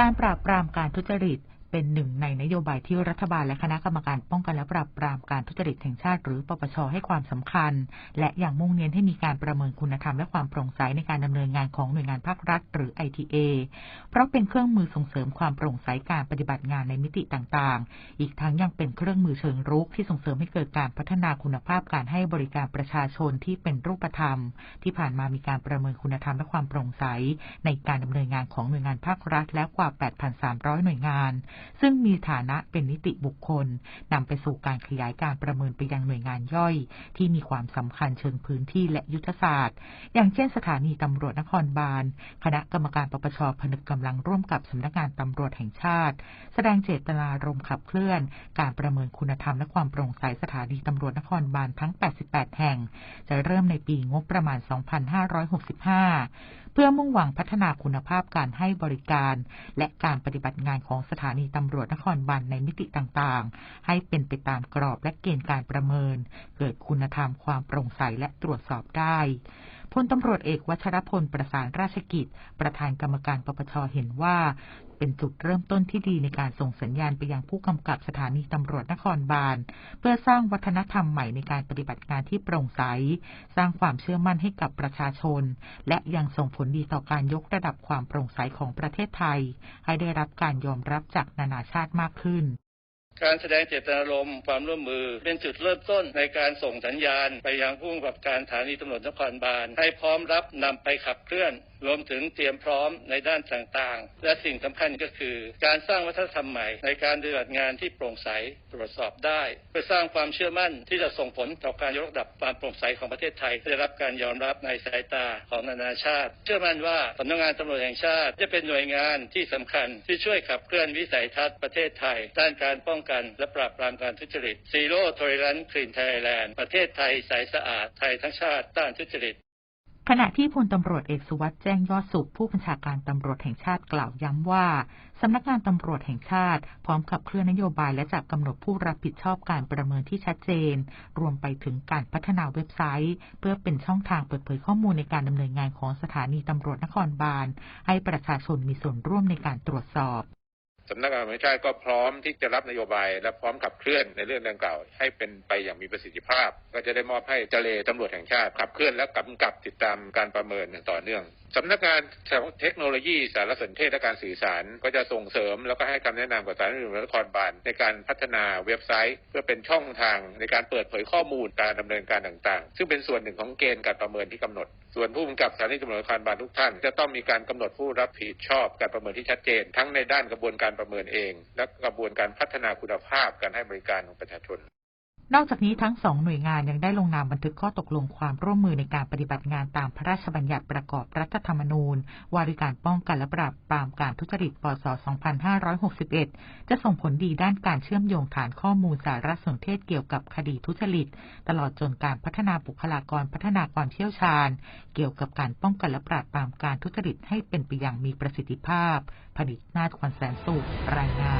การปราบปรามการทุจริต เป็นหนึ่งในนโยบายที่รัฐบาลและคณะกรรมการป้องกันและปราบปรามการทุจริตแห่งชาติ หรือปปชให้ความสำคัญ และอย่างมุ่งเน้นให้มีการประเมินคุณธรรมและความโปร่งใสในการดำเนินงานของหน่วยงานภาครัฐ หรือ ITA เพราะเป็นเครื่องมือส่งเสริมความโปร่งใสการปฏิบัติงานในมิติต่างๆ อีกทั้งยังเป็นเครื่องมือเชิงรุกที่ส่งเสริมให้เกิดการพัฒนาคุณภาพการให้บริการประชาชนที่เป็นรูปธรรม ที่ผ่านมามีการประเมินคุณธรรมและความโปร่งใส ในการดำเนินงานของหน่วยงานภาครัฐ แล้วกว่า 8,300 หน่วยงานซึ่งมีฐานะเป็นนิติบุคคลนำไปสู่การขยายการประเมินไปยังหน่วยงานย่อย ที่มีความสำคัญเชิงพื้นที่และยุทธศาสตร์ อย่างเช่นสถานีตำรวจนครบาล คณะกรรมการปปชผนึกกำลังร่วมกับสำนักงานตำรวจแห่งชาติ แสดงเจตนารมณ์ขับเคลื่อน การประเมินคุณธรรมและความโปร่งใสสถานีตำรวจนครบาลทั้ง 88 แห่ง จะเริ่มในปีงบประมาณ 2565เพื่อมุ่งหวังพัฒนาคุณภาพการให้บริการ และการปฏิบัติงานของสถานีตำรวจนครบาลในมิติต่างๆ ให้เป็นไปตามกรอบและเกณฑ์การประเมิน เกิดคุณธรรมความโปร่งใสและตรวจสอบได้ พลตำรวจเอกวัชรพลประสานราชกิจ ประธานกรรมการปปชเห็นว่า เป็นจุดเริ่มต้นที่ดีในการส่งสัญญาณไปยังผู้กำกับสถานีตำรวจนครบาล เพื่อสร้างวัฒนธรรมใหม่ในการปฏิบัติงานที่โปร่งใส สร้างความเชื่อมั่นให้กับประชาชน และยังส่งผลดีต่อการยกระดับความโปร่งใสของประเทศไทย ให้ได้รับการยอมรับจากนานาชาติมากขึ้น การแสดงเจตนารมณ์ความร่วมมือเป็นจุดเริ่มต้นในการส่งสัญญาณไปยังผู้กับการสถานีตำรวจนครบาลให้พร้อมรับนำไปขับเคลื่อน รวมถึงเตรียมพร้อมในด้านต่างๆ และสิ่งสำคัญก็คือ การสร้างวัฒนธรรมใหม่ ในการปฏิบัติงานที่โปร่งใสตรวจสอบได้ เพื่อสร้างความเชื่อมั่นที่จะส่งผลต่อการยกระดับความโปร่งใสของประเทศไทยได้รับการยอมรับในสายตาของนานาชาติ เชื่อมั่นว่าสำนักงานตำรวจแห่งชาติจะเป็นหน่วยงานที่สำคัญที่ช่วยขับเคลื่อนวิสัยทัศน์ประเทศไทย ด้านการป้องกันและปราบปรามการทุจริต Zero Tolerance Clean Thailand ประเทศไทยใสสะอาดไทยทั้งชาติต้านทุจริต ขณะที่พลตำรวจเอกสุวัสด์แจ้งยอดสุขผู้บัญชาการตำรวจแห่งชาติกล่าวย้ำว่า สำนักงานตำรวจแห่งชาติ พร้อมขับเคลื่อนนโยบายและจับกำหนดผู้รับผิดชอบการประเมินที่ชัดเจน รวมไปถึงการพัฒนาเว็บไซต์ เพื่อเป็นช่องทางเปิดเผยข้อมูลในการดำเนินงานของสถานีตำรวจนครบาล ให้ประชาชนมีส่วนร่วมในการตรวจสอบ สำนักงานตำรวจชาติก็พร้อมที่จะรับนโยบาย และพร้อมขับเคลื่อนในเรื่องดังกล่าว ให้เป็นไปอย่างมีประสิทธิภาพ ก็จะได้มอบให้เจเลตำรวจแห่งชาติขับเคลื่อนและกำกับติดตามการประเมินอย่างต่อเนื่อง สำนักงานเทคโนโลยีสารสนเทศและการสื่อสาร ก็จะส่งเสริมแล้วก็ให้คำแนะนำกับสารนิตนครบาลในการพัฒนาเว็บไซต์ เพื่อเป็นช่องทางในการเปิดเผยข้อมูลการดำเนินการต่างๆ ซึ่งเป็นส่วนหนึ่งของเกณฑ์การประเมินที่กำหนด ส่วนผู้กำกับสถานีตำรวจนครบาลทุกท่านจะต้องมีการกำหนดผู้รับผิดชอบการประเมินที่ชัดเจน ทั้งในด้านกระบวนการประเมินเอง และกระบวนการพัฒนาคุณภาพการให้บริการของประชาชน นอกจากนี้ทั้งสองหน่วยงานยังได้ลงนามบันทึกข้อตกลงความร่วมมือในการปฏิบัติงานตามพระราชบัญญัติประกอบรัฐธรรมนูญ ว่าด้วยการป้องกันและปราบปรามการทุจริตปศ2561 จะส่งผลดีด้านการเชื่อมโยงฐานข้อมูลสารสนเทศเกี่ยวกับคดีทุจริต ตลอดจนการพัฒนาบุคลากรพัฒนาความเชี่ยวชาญ เกี่ยวกับการป้องกันและปราบปรามการทุจริตให้เป็นไปอย่างมีประสิทธิภาพผลิตนาฏควันแสนสุขรายงาน